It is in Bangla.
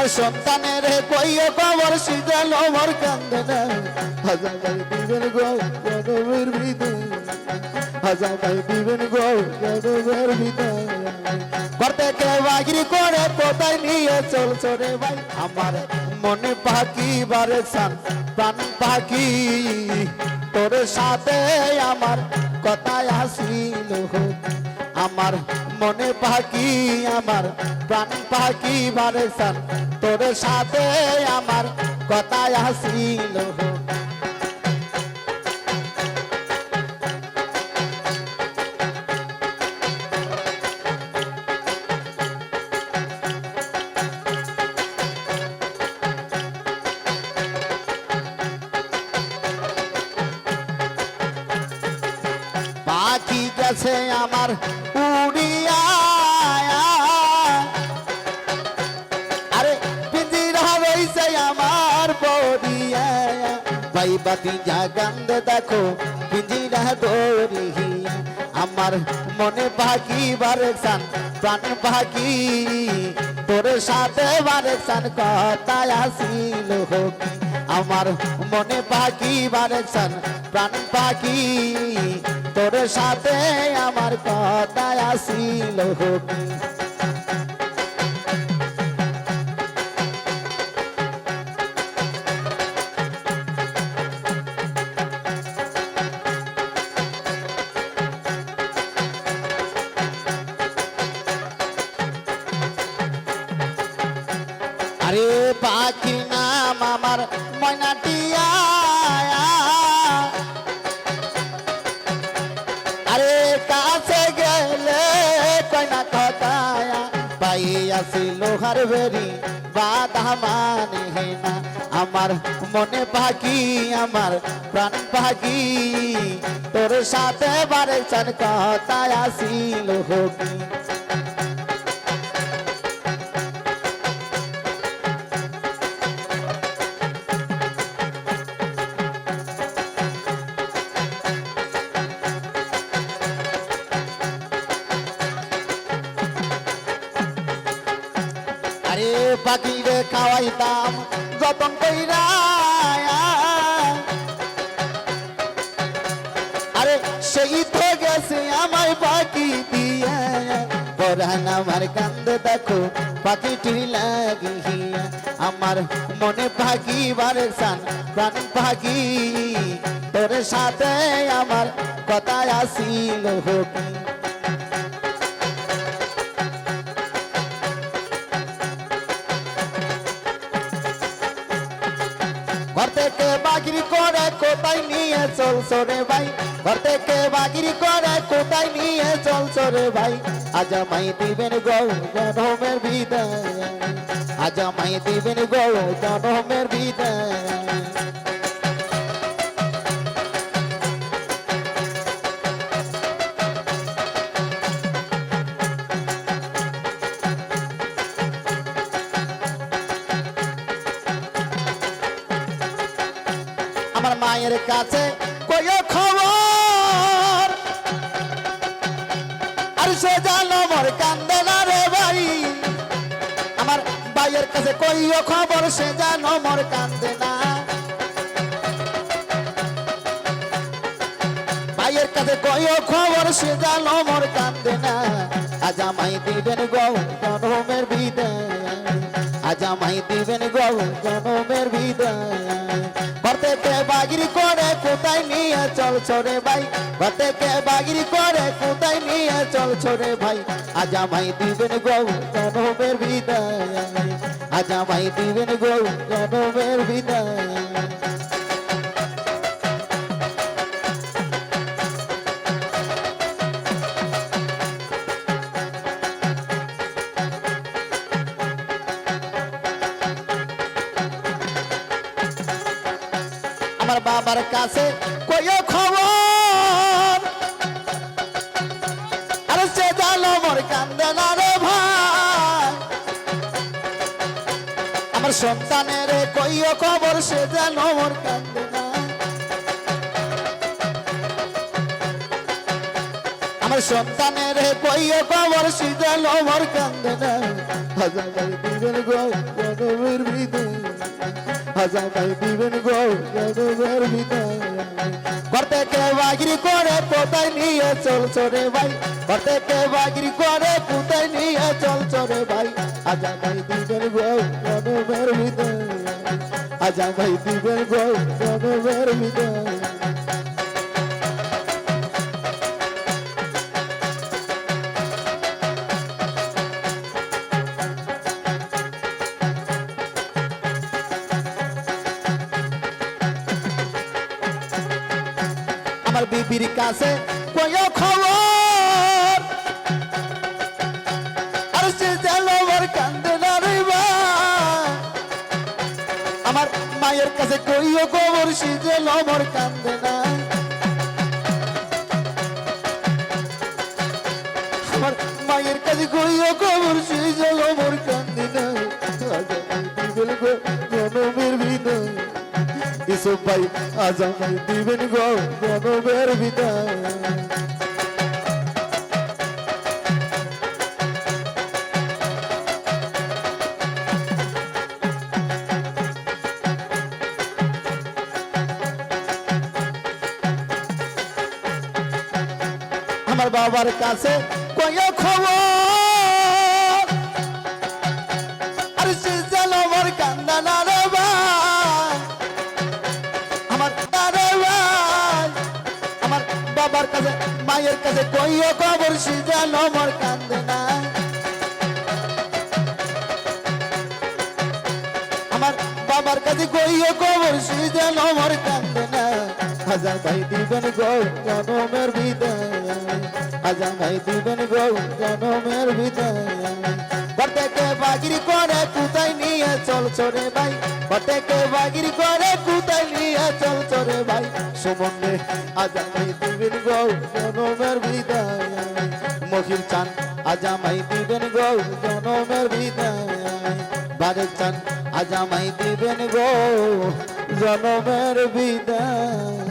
আমার সন্তানের কইও খবর শীতল মোর কান্দে না হাজার ভাই দিবেন গো জনমের বিদায় হাজার ভাই দিবেন গো জনমের বিদায় ঘর থেকে বাগিরি করে কোথায় নিয়ে চলছো রে ভাই। আমার মনে পাখি বারে সান প্রাণ পাখি তোর সাথে আমার কথায় আসিল আমার মনে পাখি আমার প্রাণ পাখি বারে সান তোর সাথে আমার কথায় আসিল। পাখি গেছে আমার উড়িয়া আরে পিঞ্জিরা রইছে আমার পড়িয়া ভাই বাতি জাগান্দ দেখো, পিঞ্জিরা দৌড়িয়া আমার মনে পাখি বারেকসান প্রাণ পাখি তোর সাথে বারেকসান কথায় আসিল হোক। আমার মনে পাখি বারেকসান প্রাণ পাখি। তোর সাথে আমার কথা আসিল হোক। আরে পাখি নাম আমার ময়নাটিয়া। আরে কাছে গেলে কয়না কথায়া, পাই আসি লোহার বেরি বাধা মানে না। আমার মনে পাখি আমার প্রাণ পাখি তোর সাথে বারে চান কথায় আসিল হোকি আরে পাখি রে খাওয়াইতাম, যতন কইরা আরে সেই তো গেছে আমায় পাখি দিয়া। পরান আমার কান্দ দেখো পাখিটির লাগিয়া। আমার মনে পাখি বারে সান, প্রাণ পাখি তোর সাথে আমার কথা আসিল হবি। ঘর থেকে বাগিরি করে কোথায় নিয়ে চলছো রে ভাই? ঘর থেকে বাগিরি করে কোথায় নিয়ে চলছো রে ভাই? আজ মাই দিবেন গৌ জনমের বিদায়। আজ মাই দিবেন গৌ জনমের বিদায়। আমার মায়ের কাছে কইও খবর। আর সে জানো মোর কান্দে না রে ভাই। আমার ভাইয়ের কাছে কইও খবর, সে জানো মোর কান্দে না। ভাইয়ের কাছে কইও খবর, সে জানো মোর কান্দে না। আজ আমায় দিবেন গৌ জনমের বিদায়। আজ আমায় দিবেন গৌ জনমের বিদায়। ঘর বাগির করে, কোথায় নিয়ে চল ছোরে ভাই? বাতেকে বাগির বাগিরি করে, কোথায় নিয়ে চল ছোরে ভাই? আজ ভাই দিবেন গৌ, জনমের বিদায়। আজ ভাই দিবেন গৌ, জনমের বিদায়। আমার বাবার কাছে কইও খবর। আরে সে জানো মোর কান্দে না রে ভাই। আমার সন্তানের কইও খবর, সে জানো মোর কান্দে না। আমার সন্তানের কইয়ে খবর সিজাল আমার কান্দে না। হাজার গো জনমের বিদায় হাজার গাই দিবেন গো জনমের বিদায় ঘর থেকে বাগিরি করে কোথায় নিয়ে চল রে ভাই। ঘর থেকে বাগিরি করে কোথায় নিয়ে চল রে ভাই। আজা ভাই দিবেন গো জনমের বিদায় আজা ভাই দিবেন গো আমার বিবির কাছে কয় খবর। আর সে আমার কান্দে না আমার মায়ের কাছে কইও খবর, সে আমার কান্দে না। আমার মায়ের কাছে কইও খবর, সে আমার কান্দে না। জনমের বিদায় ইসব ভাই আজ আমায় দিবেন গো জনমের বিদায়। আমার বাবার কাছে কয় খবর। আর সে আমার কান্দা বাবার কাছে, মায়ের কাছে কইও খবর সে যেন আমার কান্দে না। আমার বাবার কাছে কইও খবর সে যেন আমার কান্দে না। হাজার ভাই দিবেন গো, জনমের বিদায়। হাজার ভাই দিবেন গো, জনমের বিদায়। বাগিরি করে কোথায় নিয়ে চল চরে ভাই? থেকে বাগিরি করে কোথায় নিয়ে চল চরে ভাই? সুমনে আজা ভাই দিবেন গো, জনমের বিদায়। মহির চান, আজা মাই দিবেন গো, জনমের বিদায়। বারেক চান, আজ আমায় দিবেন গো, জনমের বিদায়।